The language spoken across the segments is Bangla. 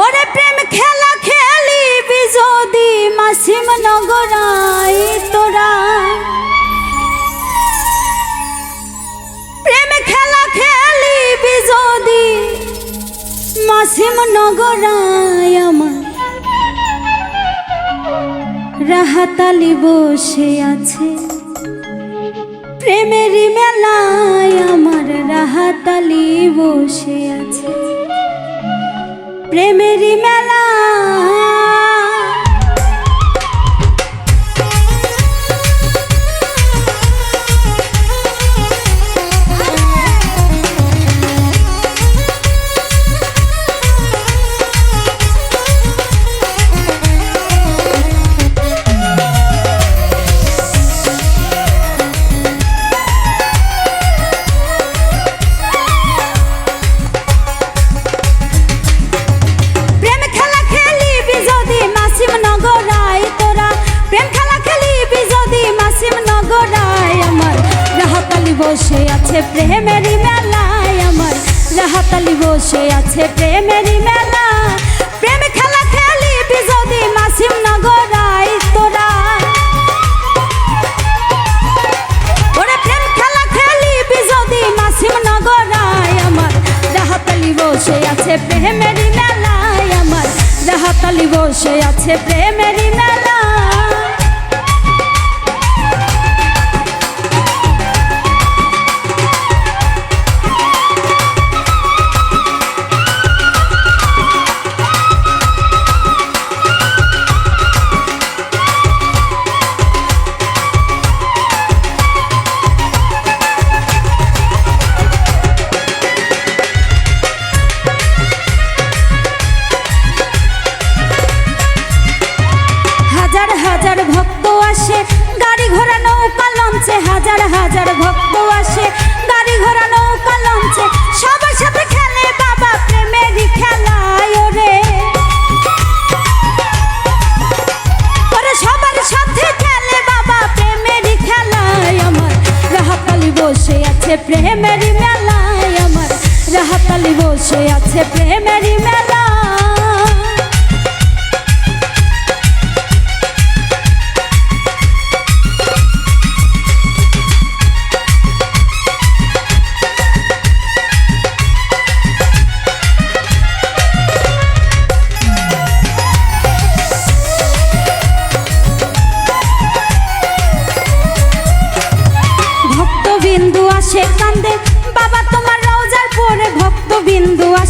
ওরে প্রেম খেলা খেলিবি যদি মাসিম নগরাই তোরা। প্রেম খেলা খেলিবি যদি মাসিম নগরাই আমার। রাহাতালি বসে আছে। প্রেমেরই মেলায় আমার রাহাতালি বসে আছে। প্রেমেরই মেলা বসে আছে প্রেমেরই মেলায় আমার। রাহাতালি বসে আছে প্রেমেরই মেলা। প্রেম খেলা খেলিবি যদি মাসিম নগরাই তোরা। ওরে প্রেম খেলা খেলিবি যদি মাসিম নগরায় আমার। রাহাতালি বসে আছে প্রেমেরই মেলায় আমার। রাহাতালি বসে আছে প্রেমেরই মেলা। হাজার হাজার ভক্ত আসে। গাড়ি ঘোড়া নৌকা লঞ্চে হাজার হাজার ভক্ত আসে। গাড়ি ঘোড়া নৌকা লঞ্চে সবার সাথে খেলে বাবা প্রেমেরই খেলায় সবার সাথে খেলে বাবা খেলায় আমার। রাহাতালি বসে আছে প্রেমেরই মেলায় আমার। রাহাতালি বসে আছে প্রেমেরই মেলা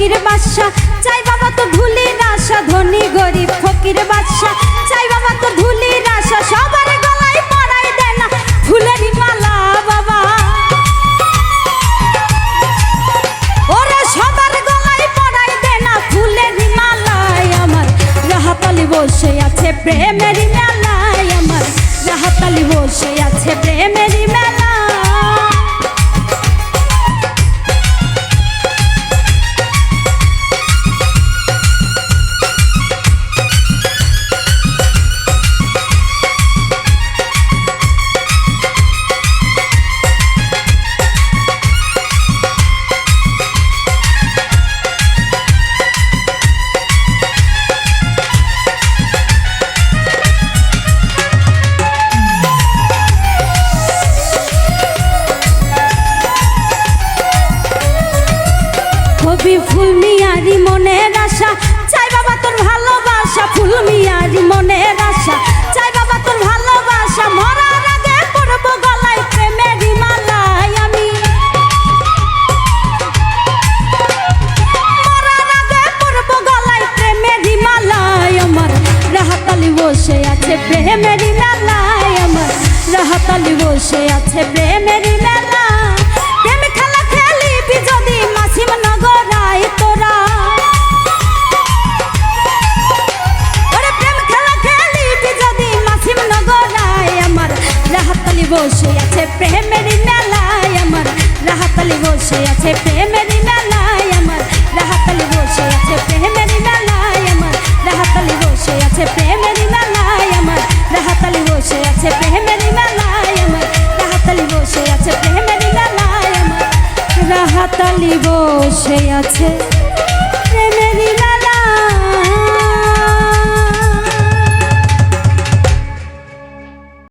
ফকির বাদশা। চাই বাবা তো ধুলি রাশা ধনী গরিব ফকির বাদশা। চাই বাবা তো ধুলি রাশা সবার গলায় পড়াই দেয় না ফুলেরই মালা বাবা। ওরে সবার গলায় পড়াই দেয় না ফুলেরই মালায় আমার। রাহাতালি বসে আছে প্রেমেরই ফুল মিয়ারি মনের আশা। চাই বাবা তোর ভালোবাসা, ফুল মিয়ারি মনের আশা। চাই বাবা তোর ভালোবাসা, মরার আগে পড়ব গলায় প্রেমের মালায় আমি। মরার আগে পড়ব গলায় প্রেমের মালায় আমার। রাহাতালি বসে আছে প্রেমের মেলায় আমার। রাহাতালি বসে আছে প্রেমের মেলায় বসে আছে প্রেমের মেলায় আমার, রাহাতালি বসে আছে প্রেমের মেলায় আমার, রাহাতালি বসে আছে প্রেমের মেলায় আমার, রাহাতালি বসে আছে প্রেমের মেলায় আমার, রাহাতালি বসে আছে প্রেমের মেলায় আমার, রাহাতালি বসে আছে